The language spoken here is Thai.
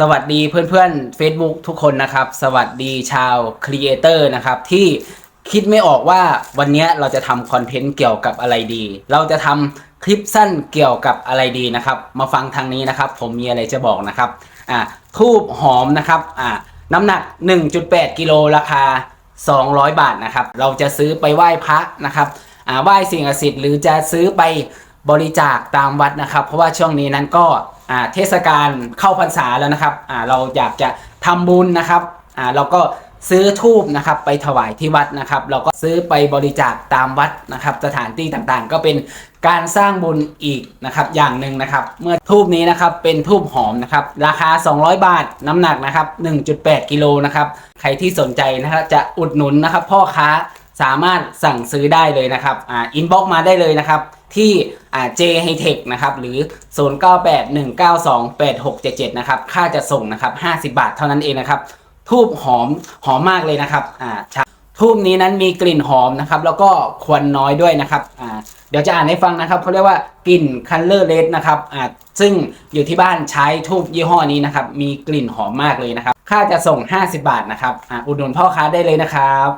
สวัสดีเพื่อนๆ Facebook ทุกคนนะครับ สวัสดีชาวครีเอเตอร์นะครับ ที่คิดไม่ออกว่าวันนี้เราจะทำคอนเทนต์เกี่ยวกับอะไรดี เราจะทำคลิปสั้นเกี่ยวกับอะไรดีนะครับ มาฟังทางนี้นะครับ ผมมีอะไรจะบอกนะครับอ่าทูบหอมนะครับอ่าน้ำหนัก 1.8 กิโลราคา 200 บาทนะครับ เราจะซื้อไปไหว้พระนะครับอ่าไหว้สิ่งศักดิ์สิทธิ์หรือจะซื้อไปบริจาคตามวัดนะครับ เพราะว่าช่วงนี้นั้นก็ เทศกาลเข้าพรรษาแล้วนะครับเราอยากจะทำบุญนะครับเราก็ซื้อทูบนะครับไปถวายที่วัดนะครับ เราก็ซื้อไปบริจาคตามวัดนะครับ สถานที่ต่างๆ ก็เป็นการสร้างบุญอีกนะครับอย่างหนึ่งนะครับ เมื่อทูบนี้นะครับเป็นทูบหอมนะครับราคา 200 บาทน้ำหนักนะครับ 1.8 กิโลนะครับใครที่สนใจนะครับจะอุดหนุนนะครับ พ่อค้าสามารถสั่งซื้อได้เลยนะครับอ่าอินบ็อกมาได้เลยนะครับ ที่อ่า J High-Tech นะครับหรือ 0981928677 นะครับค่าจะส่งนะครับ 50 บาทเท่านั้นเองนะครับทูบหอมหอมมากเลยนะครับอ่าทูบนี้นั้นมีกลิ่นหอมนะครับ แล้วก็ควันน้อยด้วยนะครับอ่าเดี๋ยวจะอ่านให้ฟังนะครับเขาเรียกว่ากลิ่น Color Red นะครับอ่าซึ่งอยู่ที่บ้านใช้ทูบยี่ห้อนี้นะครับ มีกลิ่นหอมมากเลยนะครับ ค่าจะส่ง 50 บาทนะครับอ่าอุดหนุนพ่อค้าได้เลยนะครับ